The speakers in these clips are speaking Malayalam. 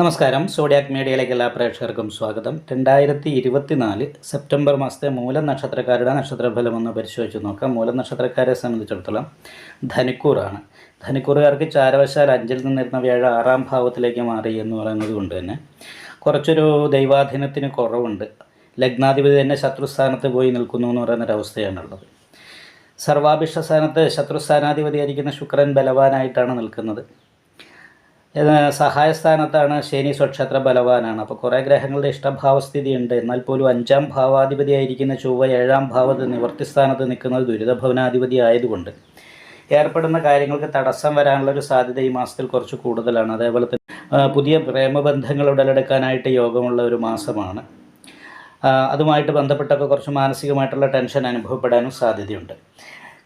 നമസ്കാരം. സോഡിയാക് മീഡിയയിലേക്ക് എല്ലാ പ്രേക്ഷകർക്കും സ്വാഗതം. രണ്ടായിരത്തി ഇരുപത്തിനാല് സെപ്റ്റംബർ മാസത്തെ മൂല നക്ഷത്രക്കാരുടെ നക്ഷത്രഫലം ഒന്ന് പരിശോധിച്ച് നോക്കാം. മൂല നക്ഷത്രക്കാരെ സംബന്ധിച്ചിടത്തോളം ധനുക്കൂറാണ്. ധനുക്കൂറുകാർക്ക് ചാരവശാൽ അഞ്ചിൽ നിന്നിരുന്ന വ്യാഴ ആറാം ഭാവത്തിലേക്ക് മാറി എന്ന് പറയുന്നത് കൊണ്ട് തന്നെ കുറച്ചൊരു ദൈവാധീനത്തിന് കുറവുണ്ട്. ലഗ്നാധിപതി തന്നെ ശത്രുസ്ഥാനത്ത് പോയി നിൽക്കുന്നു എന്ന് പറയുന്നൊരവസ്ഥയാണുള്ളത് സർവാഭിഷ്ട സ്ഥാനത്ത് ശത്രുസ്ഥാനാധിപതിയായിരിക്കുന്ന ശുക്രൻ ബലവാനായിട്ടാണ് നിൽക്കുന്നത്. സഹായസ്ഥാനത്താണ് ശനി സ്വക്ഷേത്ര ബലവാനാണ്. അപ്പോൾ കുറേ ഗ്രഹങ്ങളുടെ ഇഷ്ടഭാവസ്ഥിതി ഉണ്ട് എന്നാൽ പോലും അഞ്ചാം ഭാവാധിപതിയായിരിക്കുന്ന ചൊവ്വ ഏഴാം ഭാവത്ത് നിവർത്തിസ്ഥാനത്ത് നിൽക്കുന്നത് ദുരിതഭവനാധിപതി ആയതുകൊണ്ട് ഏർപ്പെടുന്ന കാര്യങ്ങൾക്ക് തടസ്സം വരാനുള്ള ഒരു സാധ്യത ഈ മാസത്തിൽ കുറച്ച് കൂടുതലാണ്. അതേപോലെ തന്നെ പുതിയ പ്രേമബന്ധങ്ങൾ ഉടലെടുക്കാനായിട്ട് യോഗമുള്ള ഒരു മാസമാണ്. അതുമായിട്ട് ബന്ധപ്പെട്ടൊക്കെ കുറച്ച് മാനസികമായിട്ടുള്ള ടെൻഷൻ അനുഭവപ്പെടാനും സാധ്യതയുണ്ട്.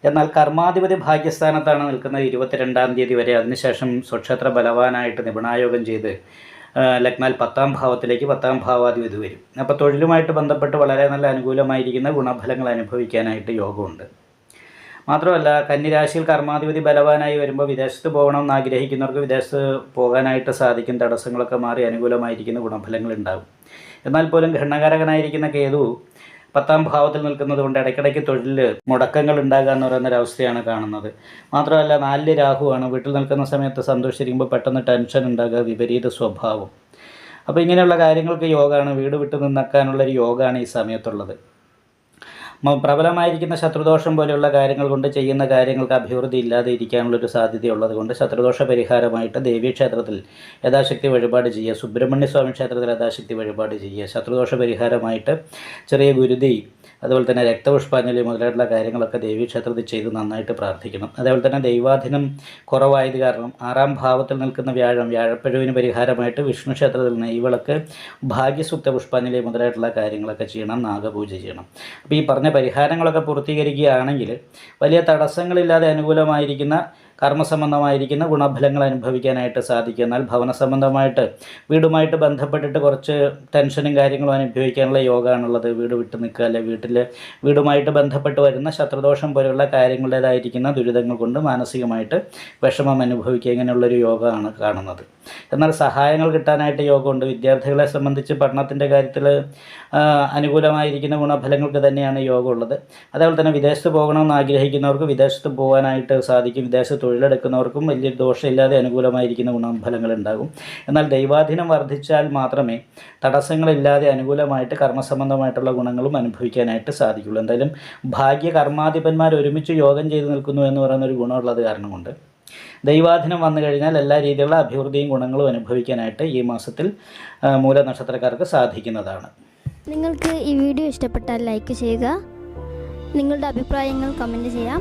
എന്നാൽ കർമാധിപതി ഭാഗ്യസ്ഥാനത്താണ് നിൽക്കുന്നത് ഇരുപത്തിരണ്ടാം തീയതി വരെ. അതിനുശേഷം സ്വക്ഷേത്ര ബലവാനായിട്ട് നിപുണായോഗം ചെയ്ത് ലഗ്നാൽ പത്താം ഭാവത്തിലേക്ക് പത്താം ഭാവാധിപതി വരും. അപ്പോൾ തൊഴിലുമായിട്ട് ബന്ധപ്പെട്ട് വളരെ നല്ല അനുകൂലമായിരിക്കുന്ന ഗുണഫലങ്ങൾ അനുഭവിക്കാനായിട്ട് യോഗമുണ്ട്. മാത്രമല്ല കന്നിരാശിയിൽ കർമാധിപതി ബലവാനായി വരുമ്പോൾ വിദേശത്ത് പോകണം എന്ന് ആഗ്രഹിക്കുന്നവർക്ക് വിദേശത്ത് പോകാനായിട്ട് സാധിക്കും. തടസ്സങ്ങളൊക്കെ മാറി അനുകൂലമായിരിക്കുന്ന ഗുണഫലങ്ങൾ ഉണ്ടാകും എന്നാൽ പോലും ഘണ്ണകാരകനായിരിക്കുന്ന കേതു പത്താം ഭാവത്തിൽ നിൽക്കുന്നത് കൊണ്ട് ഇടയ്ക്കിടയ്ക്ക് തൊഴിൽ മുടക്കങ്ങൾ ഉണ്ടാകുക എന്ന് പറയുന്ന ഒരവസ്ഥയാണ് കാണുന്നത്. മാത്രമല്ല നാലിൽ രാഹുവാണ് വീട്ടിൽ നിൽക്കുന്ന സമയത്ത് സന്തോഷിച്ചിരിക്കുമ്പോൾ പെട്ടെന്ന് ടെൻഷൻ ഉണ്ടാകുക വിപരീത സ്വഭാവം. അപ്പോൾ ഇങ്ങനെയുള്ള കാര്യങ്ങൾക്ക് യോഗമാണ് വീട് വിട്ട് നിന്നക്കാനുള്ള ഒരു യോഗമാണ് ഈ സമയത്തുള്ളത്. പ്രബലമായിരിക്കുന്ന ശത്രുദോഷം പോലെയുള്ള കാര്യങ്ങൾ കൊണ്ട് ചെയ്യുന്ന കാര്യങ്ങൾക്ക് അഭിവൃദ്ധി ഇല്ലാതെ ഇരിക്കാനുള്ളൊരു സാധ്യതയുള്ളത് കൊണ്ട് ശത്രുദോഷ പരിഹാരമായിട്ട് ദേവീക്ഷേത്രത്തിൽ യഥാശക്തി വഴിപാട് ചെയ്യുക സുബ്രഹ്മണ്യ സ്വാമി ക്ഷേത്രത്തിൽ യഥാശക്തി വഴിപാട് ചെയ്യുക ശത്രുദോഷ പരിഹാരമായിട്ട് ചെറിയ ഗുരുതി അതുപോലെ തന്നെ രക്തപുഷ്പാഞ്ജലി മുതലായിട്ടുള്ള കാര്യങ്ങളൊക്കെ ദേവീക്ഷേത്രത്തിൽ ചെയ്ത് നന്നായിട്ട് പ്രാർത്ഥിക്കണം. അതേപോലെ തന്നെ ദൈവാധീനം കുറവായത് കാരണം ആറാം ഭാവത്തിൽ നിൽക്കുന്ന വ്യാഴം വ്യാഴപ്പഴുവിന് പരിഹാരമായിട്ട് വിഷ്ണു ക്ഷേത്രത്തിൽ നെയ്വിളക്ക് ഭാഗ്യസുക്ത പുഷ്പാഞ്ജലി മുതലായിട്ടുള്ള കാര്യങ്ങളൊക്കെ ചെയ്യണം നാഗപൂജ ചെയ്യണം. അപ്പോൾ ഈ പറഞ്ഞ പരിഹാരങ്ങളൊക്കെ പൂർത്തീകരിക്കുകയാണെങ്കിൽ വലിയ തടസ്സങ്ങളില്ലാതെ അനുകൂലമായിരിക്കുന്ന കർമ്മസംബന്ധമായിരിക്കുന്ന ഗുണഫലങ്ങൾ അനുഭവിക്കാനായിട്ട് സാധിക്കും. എന്നാൽ ഭവന സംബന്ധമായിട്ട് വീടുമായിട്ട് ബന്ധപ്പെട്ടിട്ട് കുറച്ച് ടെൻഷനും കാര്യങ്ങളും അനുഭവിക്കാനുള്ള യോഗമാണുള്ളത്. വീട് വിട്ട് നിൽക്കുക അല്ലെ വീട്ടിൽ വീടുമായിട്ട് ബന്ധപ്പെട്ട് വരുന്ന ശത്രുദോഷം പോലെയുള്ള കാര്യങ്ങളുടേതായിരിക്കുന്ന ദുരിതങ്ങൾ കൊണ്ട് മാനസികമായിട്ട് വിഷമം അനുഭവിക്കുക ഇങ്ങനെയുള്ളൊരു യോഗമാണ് കാണുന്നത്. എന്നാൽ സഹായങ്ങൾ കിട്ടാനായിട്ട് യോഗമുണ്ട്. വിദ്യാർത്ഥികളെ സംബന്ധിച്ച് പഠനത്തിന്റെ കാര്യത്തിൽ അനുകൂലമായിരിക്കുന്ന ഗുണഫലങ്ങൾക്ക് തന്നെയാണ് യോഗമുള്ളത്. അതേപോലെ തന്നെ വിദേശത്ത് പോകണമെന്ന് ആഗ്രഹിക്കുന്നവർക്ക് വിദേശത്ത് പോകാനായിട്ട് സാധിക്കും. വിദേശത്ത് തൊഴിലെടുക്കുന്നവർക്കും വലിയ ദോഷമില്ലാതെ അനുകൂലമായിരിക്കുന്ന ഗുണഫലങ്ങൾ ഉണ്ടാകും എന്നാൽ ദൈവാധീനം വർദ്ധിച്ചാൽ മാത്രമേ തടസ്സങ്ങളില്ലാതെ അനുകൂലമായിട്ട് കർമ്മസംബന്ധമായിട്ടുള്ള ഗുണങ്ങളും അനുഭവിക്കാനായിട്ട് സാധിക്കുള്ളൂ. എന്തായാലും ഭാഗ്യ കർമാധിപന്മാർ ഒരുമിച്ച് യോഗം ചെയ്തു നിൽക്കുന്നു എന്ന് പറയുന്ന ഒരു ഗുണമുള്ളത് കാരണം കൊണ്ട് ദൈവാധീനം വന്നു കഴിഞ്ഞാൽ എല്ലാ രീതിയിലുള്ള അഭിവൃദ്ധിയും ഗുണങ്ങളും അനുഭവിക്കാനായിട്ട് ഈ മാസത്തിൽ മൂലനക്ഷത്രക്കാർക്ക് സാധിക്കുന്നതാണ്. നിങ്ങൾക്ക് ഈ വീഡിയോ ഇഷ്ടപ്പെട്ടാൽ ലൈക്ക് ചെയ്യുക. നിങ്ങളുടെ അഭിപ്രായങ്ങൾ കമന്റ് ചെയ്യാം.